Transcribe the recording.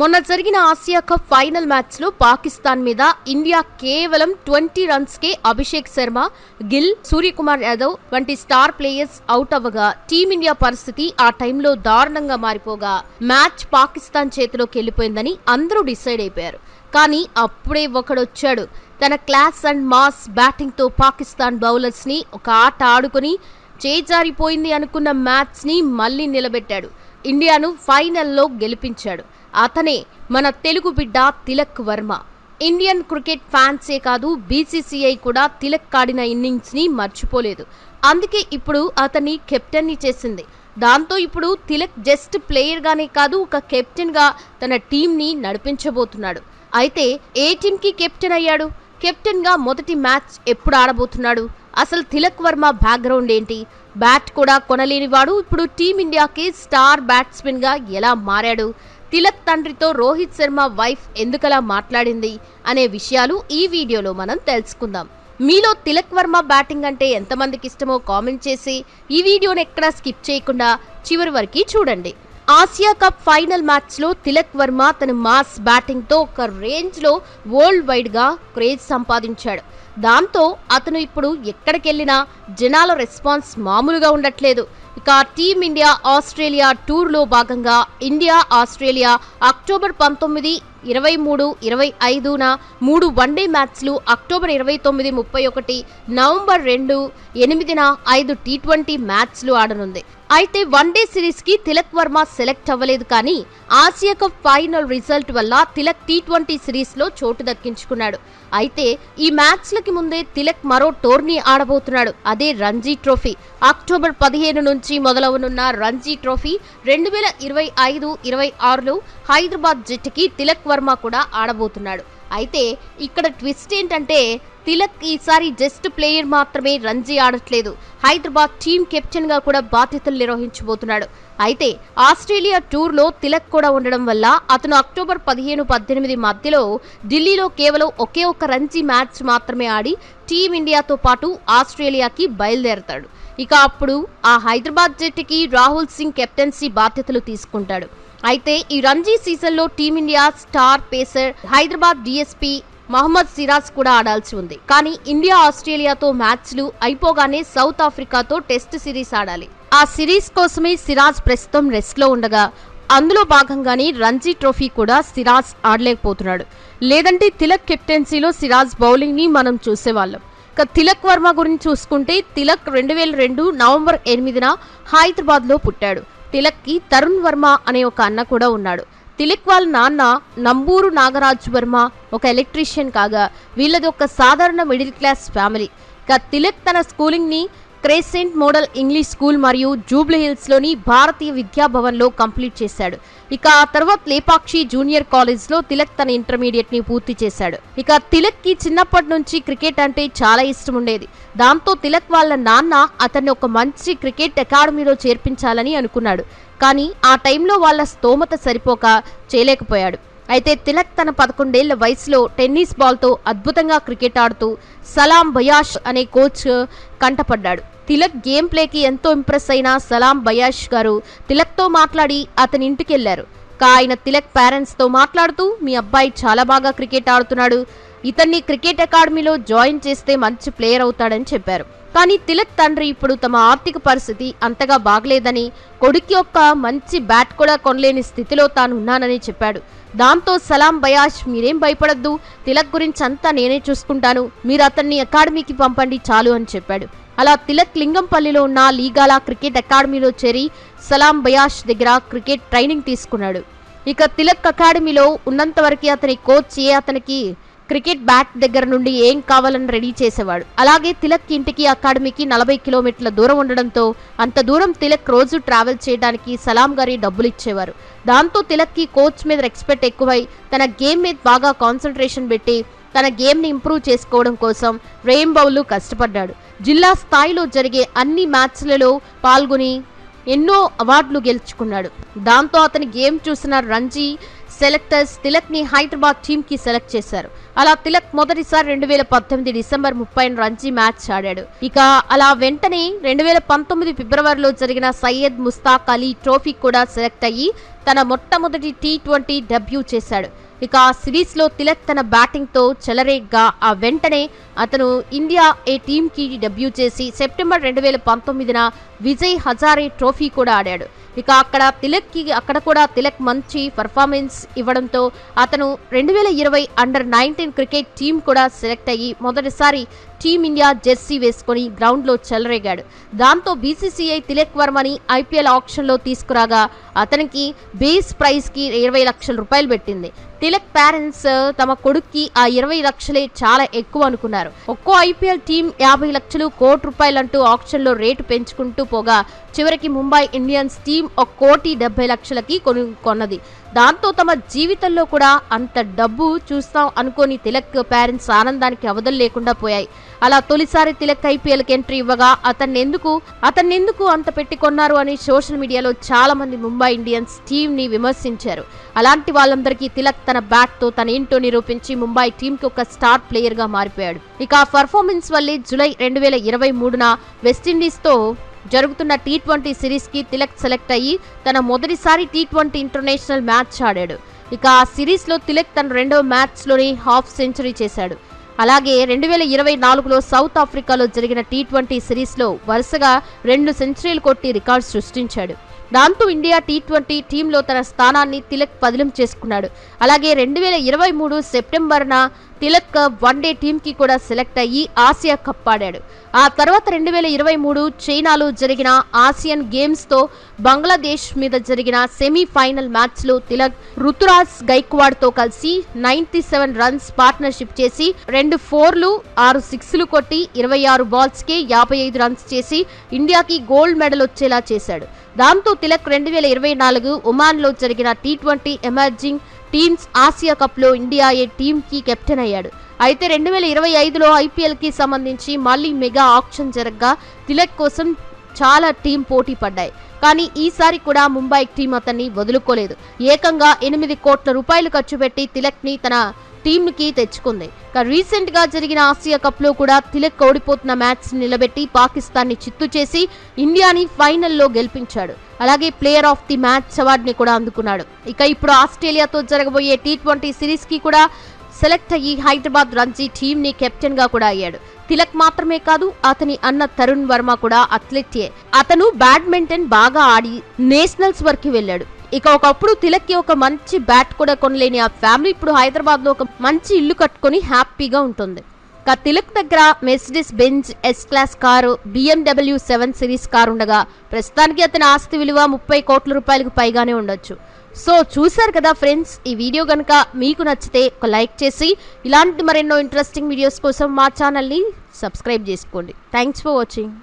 మొన్న జరిగిన Asia cup final మ్యాచ్లో పాకిస్తాన్ మీద ఇండియా కేవలం ట్వంటీ రన్స్ కే అభిషేక్ శర్మ గిల్ సూర్యకుమార్ యాదవ్ వంటి స్టార్ ప్లేయర్స్ అవుట్ అవ్వగా టీమిండియా పరిస్థితి ఆ టైంలో దారుణంగా మారిపోగా. మ్యాచ్ పాకిస్తాన్ చేతిలోకి వెళ్ళిపోయిందని అందరూ డిసైడ్ అయిపోయారు. కానీ అప్పుడే ఒకడొచ్చాడు. తన క్లాస్ అండ్ మాస్ బ్యాటింగ్తో పాకిస్తాన్ బౌలర్స్ని ఒక ఆట ఆడుకుని చేజారిపోయింది అనుకున్న మ్యాచ్ని మళ్ళీ నిలబెట్టాడు. ఇండియాను ఫైనల్లో గెలిపించాడు. అతనే మన తెలుగు బిడ్డ తిలక్ వర్మ. ఇండియన్ క్రికెట్ ఫ్యాన్సే కాదు బీసీసీఐ కూడా తిలక్ ఆడిన ఇన్నింగ్స్ని మర్చిపోలేదు. అందుకే ఇప్పుడు అతన్ని కెప్టెన్ని చేసింది. దాంతో ఇప్పుడు తిలక్ జస్ట్ ప్లేయర్ గానే కాదు ఒక కెప్టెన్గా తన టీంని నడిపించబోతున్నాడు. అయితే ఏ టీంకి కెప్టెన్ అయ్యాడు? కెప్టెన్గా మొదటి మ్యాచ్ ఎప్పుడు ఆడబోతున్నాడు? అసలు తిలక్ వర్మ బ్యాక్గ్రౌండ్ ఏంటి? బ్యాట్ కూడా కొనలేనివాడు. ఇప్పుడు టీమిండియాకి స్టార్ బ్యాట్స్మెన్గా ఎలా మారాడు? తిలక్ తండ్రితో రోహిత్ శర్మ వైఫ్ ఎందుకలా మాట్లాడింది అనే విషయాలు ఈ వీడియోలో మనం తెలుసుకుందాం. మీలో తిలక్ వర్మ బ్యాటింగ్ అంటే ఎంతమందికి ఇష్టమో కామెంట్ చేసి ఈ వీడియోని ఎక్కడా స్కిప్ చేయకుండా చివరి వరకు చూడండి. ఆసియా కప్ ఫైనల్ మ్యాచ్లో తిలక్ వర్మ తన మాస్ బ్యాటింగ్తో ఒక రేంజ్లో వరల్డ్ వైడ్గా క్రేజ్ సంపాదించాడు. దాంతో అతను ఇప్పుడు ఎక్కడికెళ్ళినా జనాల రెస్పాన్స్ మామూలుగా ఉండట్లేదు. ఇక టీమిండియా ఆస్ట్రేలియా టూర్లో భాగంగా ఇండియా ఆస్ట్రేలియా అక్టోబర్ పంతొమ్మిది ఇరవై మూడు ఇరవై ఐదున మూడు వన్డే మ్యాచ్లు అక్టోబర్ ఇరవై తొమ్మిది ముప్పై ఒకటి నవంబర్ రెండు ఎనిమిదిన ఐదు టీ ట్వంటీ మ్యాచ్లు ఆడనుంది. అయితే వన్డే సిరీస్కి తిలక్ వర్మ సెలెక్ట్ అవ్వలేదు కానీ ఆసియా కప్ ఫైనల్ రిజల్ట్ వల్ల తిలక్ టీ ట్వంటీ సిరీస్లో చోటు దక్కించుకున్నాడు. అయితే ఈ మ్యాచ్లకి ముందే తిలక్ మరో టోర్నీ ఆడబోతున్నాడు. అదే రంజీ ట్రోఫీ. అక్టోబర్ పదిహేను నుంచి మొదలవనున్న రంజీ ట్రోఫీ రెండు వేల ఇరవై ఐదు ఇరవై ఆరులో హైదరాబాద్ జట్టుకి తిలక్ వర్మ కూడా ఆడబోతున్నాడు. అయితే ఇక్కడ ట్విస్ట్ ఏంటంటే తిలక్ ఈసారి జస్ట్ ప్లేయర్ మాత్రమే రంజీ ఆడట్లేదు. హైదరాబాద్ టీమ్ కెప్టెన్గా కూడా బాధ్యతలు నిర్వహించబోతున్నాడు. అయితే ఆస్ట్రేలియా టూర్లో తిలక్ కూడా ఉండడం వల్ల అతను అక్టోబర్ పదిహేను పద్దెనిమిది మధ్యలో ఢిల్లీలో కేవలం ఒకే ఒక్క రంజీ మ్యాచ్ మాత్రమే ఆడి టీమిండియాతో పాటు ఆస్ట్రేలియాకి బయలుదేరతాడు. ఇక అప్పుడు ఆ హైదరాబాద్ జట్టుకి రాహుల్ సింగ్ కెప్టెన్సీ బాధ్యతలు తీసుకుంటాడు. అయితే ఈ రంజీ సీజన్లో team India star pacer Hyderabad DSP Mohammed Siraj కూడా ఆడాల్సి ఉంది. కానీ ఇండియా ఆస్ట్రేలియాతో మ్యాచ్లు అయిపోగానే సౌత్ ఆఫ్రికాతో టెస్ట్ సిరీస్ ఆడాలి. ఆ సిరీస్ కోసమే సిరాజ్ ప్రస్తుతం రెస్ట్లో ఉండగా అందులో భాగంగానే రంజీ ట్రోఫీ కూడా సిరాజ్ ఆడలేకపోతున్నాడు. లేదంటే తిలక్ కెప్టెన్సీలో సిరాజ్ బౌలింగ్ని మనం చూసేవాళ్ళం. ఇక తిలక్ వర్మ గురించి చూసుకుంటే తిలక్ రెండు వేల రెండు నవంబర్ ఎనిమిదిన హైదరాబాద్లో పుట్టాడు. తిలక్కి తరుణ్ వర్మ అనే ఒక అన్న కూడా ఉన్నాడు. తిలిక్ వాళ్ళ నాన్న నంబూరు నాగరాజ్ వర్మ ఒక ఎలక్ట్రీషియన్ కాగా వీళ్ళది ఒక సాధారణ మిడిల్ క్లాస్ ఫ్యామిలీ. ఇక తిలక్ తన స్కూలింగ్ని క్రేసెంట్ మోడల్ ఇంగ్లీష్ స్కూల్ మరియు జూబ్లీ భారతీయ విద్యాభవన్లో కంప్లీట్ చేశాడు. ఇక ఆ తర్వాత లేపాక్షి జూనియర్ కాలేజ్లో తిలక్ తన ఇంటర్మీడియట్ని పూర్తి చేశాడు. ఇక తిలక్కి చిన్నప్పటి నుంచి క్రికెట్ అంటే చాలా ఇష్టం ఉండేది. దాంతో తిలక్ వాళ్ళ నాన్న అతన్ని ఒక మంచి క్రికెట్ అకాడమీలో చేర్పించాలని అనుకున్నాడు. కానీ ఆ టైంలో వాళ్ళ స్తోమత సరిపోక చేయలేకపోయాడు. అయితే తిలక్ తన పదకొండేళ్ళ వయసులో టెన్నిస్ బాల్తో అద్భుతంగా క్రికెట్ ఆడుతూ సలాం బయాష్ అనే కోచ్ కంటపడ్డాడు. తిలక్ గేమ్ ప్లేకి ఎంతో ఇంప్రెస్ అయిన సలాం బయాష్ గారు తిలక్తో మాట్లాడి అతని ఇంటికి వెళ్ళారు ఆయన తిలక్ పేరెంట్స్తో మాట్లాడుతూ మీ అబ్బాయి చాలా బాగా క్రికెట్ ఆడుతున్నాడు. ఇతన్ని క్రికెట్ అకాడమీలో జాయిన్ చేస్తే మంచి ప్లేయర్ అవుతాడని చెప్పారు. కానీ తిలక్ తండ్రి ఇప్పుడు తమ ఆర్థిక పరిస్థితి అంతగా బాగలేదని కొడుకు యొక్క మంచి బ్యాట్ కూడా కొనలేని స్థితిలో తాను ఉన్నానని చెప్పాడు. దాంతో సలాం బయాష్ మీరేం భయపడద్దు తిలక్ గురించి అంతా నేనే చూసుకుంటాను. మీరు అతన్ని అకాడమీకి పంపండి చాలు అని చెప్పాడు. అలా తిలక్ లింగంపల్లిలో ఉన్న లీగాల క్రికెట్ అకాడమీలో చేరి సలాం బయాష్ దగ్గర క్రికెట్ ట్రైనింగ్ తీసుకున్నాడు. ఇక తిలక్ అకాడమీలో ఉన్నంత వరకు అతని కోచ్ ఏ అతనికి క్రికెట్ బ్యాట్ దగ్గర నుండి ఏం కావాలని రెడీ చేసేవాడు. అలాగే తిలక్ ఇంటికి అకాడమీకి నలభై కిలోమీటర్ల దూరం ఉండడంతో అంత దూరం తిలక్ రోజు ట్రావెల్ చేయడానికి సలాం గారి డబ్బులు ఇచ్చేవారు దాంతో తిలక్కి కోచ్ మీద రెస్పెక్ట్ ఎక్కువై తన గేమ్ మీద బాగా కాన్సన్ట్రేషన్ పెట్టి తన గేమ్ని ఇంప్రూవ్ చేసుకోవడం కోసం రెయిన్బౌలు కష్టపడ్డాడు. జిల్లా స్థాయిలో జరిగే అన్ని మ్యాచ్లలో పాల్గొని ఎన్నో అవార్డులు గెలుచుకున్నాడు. దాంతో అతని గేమ్ చూసిన రంజీ సెలెక్టర్స్ తిలక్ని హైదరాబాద్ టీమ్కి సెలెక్ట్ చేశారు. అలా తిలక్ మొదటిసారి రెండు వేల పద్దెనిమిది డిసెంబర్ ముప్పై రంజీ మ్యాచ్ ఆడాడు. ఇక అలా వెంటనే రెండు వేల పంతొమ్మిది ఫిబ్రవరిలో జరిగిన సయ్యద్ ముస్తాక్ అలీ ట్రోఫీ కూడా సెలెక్ట్ అయ్యి తన మొట్టమొదటి టీ ట్వంటీ డెబ్యూ చేశాడు. ఇక ఆ సిరీస్లో తిలక్ తన బ్యాటింగ్తో చెలరేగ్గా ఆ వెంటనే అతను ఇండియా ఏ టీమ్కి డెబ్యూ చేసి సెప్టెంబర్ రెండు వేల పంతొమ్మిదిన విజయ్ హజారే ట్రోఫీ కూడా ఆడాడు. ఇక అక్కడ తిలక్కి అక్కడ కూడా తిలక్ మంచి పర్ఫార్మెన్స్ ఇవ్వడంతో అతను రెండు వేల ఇరవై అండర్ నైన్టీన్ క్రికెట్ టీం కూడా సెలెక్ట్ అయ్యి మొదటిసారి టీమిండియా జెర్సీ వేసుకొని గ్రౌండ్లో చెలరేగాడు. దాంతో బీసీసీఐ తిలక్ వర్మని ఐపీఎల్ ఆప్షన్లో తీసుకురాగా అతనికి బేస్ ప్రైస్కి ఇరవై లక్షల రూపాయలు పెట్టింది. తిలక్ పేరెంట్స్ తమ కొడుక్కి ఆ ఇరవై లక్షలే చాలా ఎక్కువ అనుకున్నారు. ఒక్కో ఐపీఎల్ టీం యాభై లక్షలు కోటి రూపాయలంటూ ఆప్షన్లో రేటు పెంచుకుంటూ పోగా చివరికి ముంబై ఇండియన్స్ టీం ఒక కోటి డెబ్బై లక్షలకి కొను కొన్నది. దాంతో తమ జీవితంలో కూడా అంత డబ్బు చూస్తాం అనుకోని తిలక్ పేరెంట్స్ ఆనందానికి అవధులు లేకుండా పోయాయి. అలా తొలిసారి తిలక్ ఐపీఎల్కి ఎంట్రీ ఇవ్వగా అతన్ని ఎందుకు అతన్ని ఎందుకు అంత పెట్టి కొన్నారు అని సోషల్ మీడియాలో చాలా మంది ముంబై ఇండియన్స్ టీంని విమర్శించారు. అలాంటి వాళ్ళందరికీ తిలక్ తన బ్యాట్తో తన ఏంటో నిరూపించి ముంబై టీంకి ఒక స్టార్ ప్లేయర్గా మారిపోయాడు. ఇక ఆ పర్ఫార్మెన్స్ వల్లే జూలై రెండు వేల ఇరవై మూడున వెస్టిండీస్తో జరుగుతున్న టీ ట్వంటీ సిరీస్కి తిలక్ సెలెక్ట్ అయ్యి తన మొదటిసారి టీ ట్వంటీ ఇంటర్నేషనల్ మ్యాచ్ ఆడాడు. ఇక ఆ సిరీస్లో తిలక్ తన రెండవ మ్యాచ్లోని హాఫ్ సెంచరీ చేశాడు. అలాగే రెండు వేల ఇరవై నాలుగులో సౌత్ ఆఫ్రికాలో జరిగిన టీ ట్వంటీ సిరీస్లో వరుసగా రెండు సెంచరీలు కొట్టి రికార్డు సృష్టించాడు. దాంతో ఇండియా టీ ట్వంటీ టీంలో తన స్థానాన్ని తిలక్ పదిలం చేసుకున్నాడు. అలాగే రెండు వేల ఇరవై మూడు సెప్టెంబర్న తిలక్ వన్డే టీంకి కూడా సెలెక్ట్ అయ్యి ఆసియా కప్ ఆడాడు. ఆ తర్వాత రెండు వేల ఇరవై మూడు చైనాలో జరిగిన ఆసియన్ గేమ్స్తో బంగ్లాదేశ్ మీద జరిగిన సెమీఫైనల్ మ్యాచ్లో తిలక్ రుతురాజ్ గైక్వాడ్తో కలిసి నైన్టీ సెవెన్ రన్స్ పార్ట్నర్షిప్ చేసి రెండు ఫోర్లు ఆరు సిక్స్లు కొట్టి ఇరవై ఆరు బాల్స్కే యాభై ఐదు రన్స్ చేసి ఇండియాకి గోల్డ్ మెడల్ వచ్చేలా చేశాడు. దాంతో తిలక్ రెండు వేల ఇరవై నాలుగు ఒమాన్లో జరిగిన T twenty emerging teams Asia కప్లో ఇండియా ఏ టీంకి కెప్టెన్ అయ్యాడు. అయితే రెండు వేల ఇరవై ఐదులో ఐపీఎల్కి సంబంధించి మళ్ళీ మెగా ఆప్షన్ జరగగా తిలక్ కోసం చాలా టీం పోటీ పడ్డాయి. కానీ ఈసారి కూడా ముంబై టీం అతన్ని వదులుకోలేదు. ఏకంగా ఎనిమిది కోట్ల రూపాయలు ఖర్చు పెట్టి తిలక్ని తన టీంకి తెచ్చుకుంది. ఇక రీసెంట్గా జరిగిన ఆసియా కప్లో కూడా తిలక్ ఓడిపోతున్న మ్యాచ్ నిలబెట్టి పాకిస్తాన్ని చిత్తు చేసి ఇండియాని ఫైనల్లో గెలిపించాడు. అలాగే ప్లేయర్ ఆఫ్ ది మ్యాచ్ అవార్డుని కూడా అందుకున్నాడు. ఇక ఇప్పుడు ఆస్ట్రేలియాతో జరగబోయే టీ ట్వంటీ సిరీస్కి కూడా సెలెక్ట్ అయ్యి హైదరాబాద్ రంజీ టీం ని కెప్టెన్గా కూడా అయ్యాడు. తిలక్ మాత్రమే కాదు అతని అన్న తరుణ్ వర్మ కూడా అథ్లెట్యే. అతను బ్యాడ్మింటన్ బాగా ఆడి నేషనల్స్ వరకు వెళ్ళాడు. ఇక ఒకప్పుడు తిలక్కి ఒక మంచి బ్యాట్ కూడా కొనలేని ఆ ఫ్యామిలీ ఇప్పుడు హైదరాబాద్లో ఒక మంచి ఇల్లు కట్టుకొని హ్యాపీగా ఉంటుంది. ఇక తిలక్ దగ్గర Mercedes Benz S class car BMW seven series car ఉండగా ప్రస్తుతానికి అతని ఆస్తి విలువ ముప్పై కోట్ల రూపాయలకు పైగానే ఉండొచ్చు. సో చూశారు కదా ఫ్రెండ్స్ ఈ వీడియో కనుక మీకు నచ్చితే ఒక లైక్ చేసి ఇలాంటి మరెన్నో ఇంట్రెస్టింగ్ వీడియోస్ కోసం మా ఛానల్ని సబ్స్క్రైబ్ చేసుకోండి. Thanks for watching